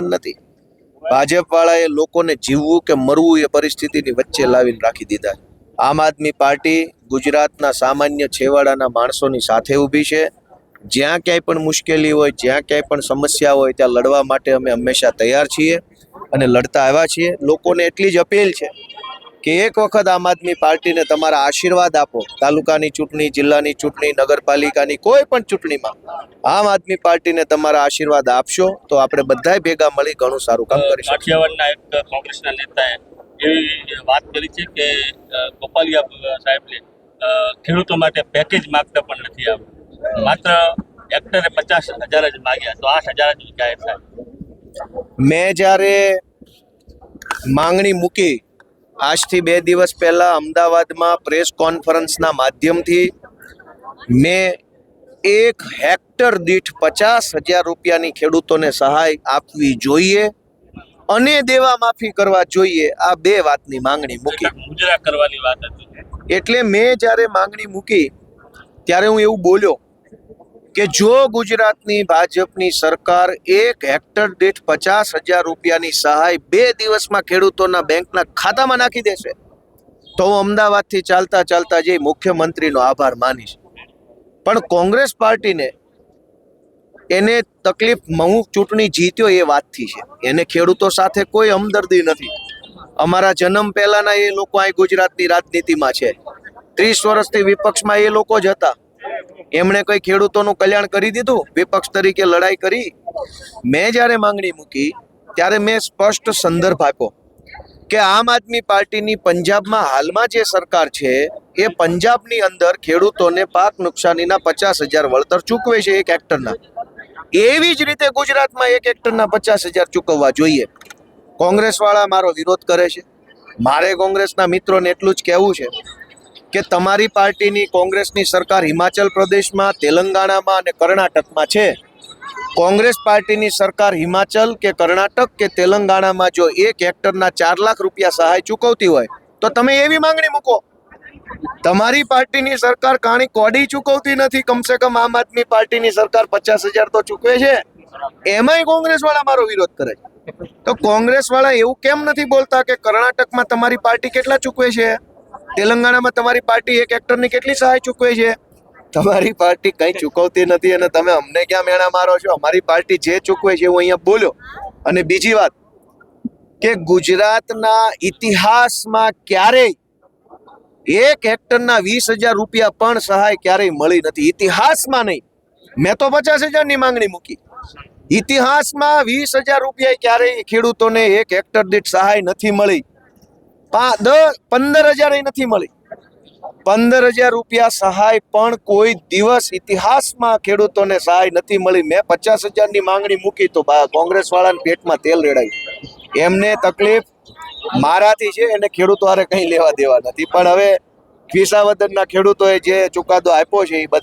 નથી. ભાજપ વાળાએ લોકોને જીવવું કે મરવું એ પરિસ્થિતિની વચ્ચે લાવીને રાખી દીધા. આમ આદમી પાર્ટી ગુજરાતના સામાન્ય છેવાડાના માણસોની સાથે ઊભી છે. જ્યાં ક્યાંય પણ મુશ્કેલી હોય, જ્યાં ક્યાંય પણ સમસ્યા હોય, ત્યાં લડવા માટે અમે હંમેશા તૈયાર છીએ અને લડતા આવ્યા છીએ. લોકોને એટલી જ અપીલ છે કે એક વખત આમ આદમી પાર્ટીને તમારા આશીર્વાદ આપો તાલુકાની ચૂંટણી જિલ્લાની ચૂંટણી નગરપાલિકાની કોઈ પણ ચૂંટણીમાં આમ આદમી પાર્ટીને તમારા આશીર્વાદ આપશો તો આપણે બધાય ભેગા મળી ઘણું સારું કામ કરીશું કાઠિયાવાડના એક કોંગ્રેસના નેતાએ એવી વાત કરી છે કે ગોપાલિયા સાહેબને ખેડૂતો માટે પેકેજ માગતા પણ નથી આવ્યું માત્ર હેક્ટરે પચાસ હજાર જ માગ્યા તો આઠ હજાર જ જાહેર થાય મેં જ્યારે માંગણી મૂકી આજથી બે દિવસ પહેલા અમદાવાદમાં પ્રેસ કોન્ફરન્સના માધ્યમથી મેં એક હેક્ટર દીઠ પચાસ હજાર રૂપિયાની ખેડૂતોને સહાય આપવી જોઈએ અને દેવા માફી કરવા જોઈએ આ બે વાતની માંગણી મૂકી. કરવાની વાત હતી. એટલે મેં જ્યારે માંગણી મૂકી ત્યારે હું એવું બોલ્યો કે જો ગુજરાતની ભાજપની સરકાર એક હેક્ટર દીઠ પચાસ હજાર રૂપિયાની સહાય બે દિવસમાં ખેડૂતોના બેંકના ખાતામાં નાખી દેશે, તો હું અમદાવાદથી ચાલતા ચાલતા જઈ મુખ્યમંત્રીનો આભાર માનીશ. પણ કોંગ્રેસ પાર્ટીને એને તકલીફ હું ચૂંટણી જીત્યો એ વાતથી છે. એને ખેડૂતો સાથે કોઈ હમદર્દી નથી. અમારા જન્મ પહેલાના એ લોકો અહીં ગુજરાતની રાજનીતિમાં છે. ત્રીસ વર્ષથી વિપક્ષમાં એ લોકો જ હતા. એમણે કોઈ ખેડૂતોનું કલ્યાણ કરી દીધું? વિપક્ષ તરીકે લડાઈ કરી? મેં જ્યારે માંગણી મૂકી, ત્યારે મેં સ્પષ્ટ સંદર્ભ આપ્યો કે આમ આદમી પાર્ટીની પંજાબમાં હાલમાં જે સરકાર છે, એ પંજાબની અંદર ખેડૂતોને પાક નુકસાનીના પચાસ હજાર વળતર ચૂકવે છે એક હેક્ટરના. એવી જ રીતે ગુજરાતમાં એક હેક્ટરના પચાસ હજાર ચૂકવવા જોઈએ. કોંગ્રેસવાળા મારો વિરોધ કરે છે. મારે કોંગ્રેસના મિત્રોને એટલું જ કહેવું છે કે તમારી પાર્ટીની કોંગ્રેસની સરકાર હિમાચલ પ્રદેશમાં, તેલંગાણામાં અને કર્ણાટકમાં છે? કોંગ્રેસ પાર્ટીની સરકાર હિમાચલ કે કર્ણાટક કે તેલંગાણામાં જો એક હેક્ટરના ચાર લાખ રૂપિયા સહાય ચૂકવતી હોય, તો તમે એવી માંગણી મૂકો. તમારી પાર્ટીની સરકાર કાણી કોડી ચૂકવતી નથી, કમસે કમ આમ આદમી પાર્ટીની સરકાર પચાસ હજાર તો ચૂકવે છે. એમાંય કોંગ્રેસ વાળા મારો વિરોધ કરે તો કોંગ્રેસ વાળા એવું કેમ નથી બોલતા કે કર્ણાટકમાં તમારી પાર્ટી કેટલા ચૂકવે છે? તેલંગાણામાં તમારી પાર્ટી એક એક્ટરની કેટલી સહાય ચૂકવે છે? તમારી પાર્ટી કઈ ચૂકવતી નથી અને તમે અમને ક્યાં મેણા મારો છો? અમારી પાર્ટી જે ચૂકવે છે હું અહીંયા બોલ્યો. અને બીજી વાત, કે ગુજરાતના ઇતિહાસમાં ક્યારેય એક હેક્ટરના વીસ હજાર રૂપિયા પણ સહાય ક્યારેય મળી નથી. ઇતિહાસમાં નહીં. મેં તો પચાસ હજારની માંગણી મૂકી. ઇતિહાસમાં વીસ હજાર રૂપિયા ક્યારેય ખેડૂતોને એક હેક્ટર દીઠ સહાય નથી મળી. પંદર હજાર નથી મળી. પંદર હજાર રૂપિયા સહાય પણ કોઈ દિવસ ઇતિહાસમાં ખેડૂતોને સહાય નથી મળી. મેં પચાસ હજારની માંગણી મૂકી તો કોંગ્રેસ વાળાના પેટમાં તેલ રેડાયું. એમને તકલીફ મારાથી છે, એને ખેડૂતો હારે કંઈ લેવા દેવા નથી. પણ હવે ફીસાવદનના ખેડૂતોએ જે ચુકાદો આપ્યો છે એ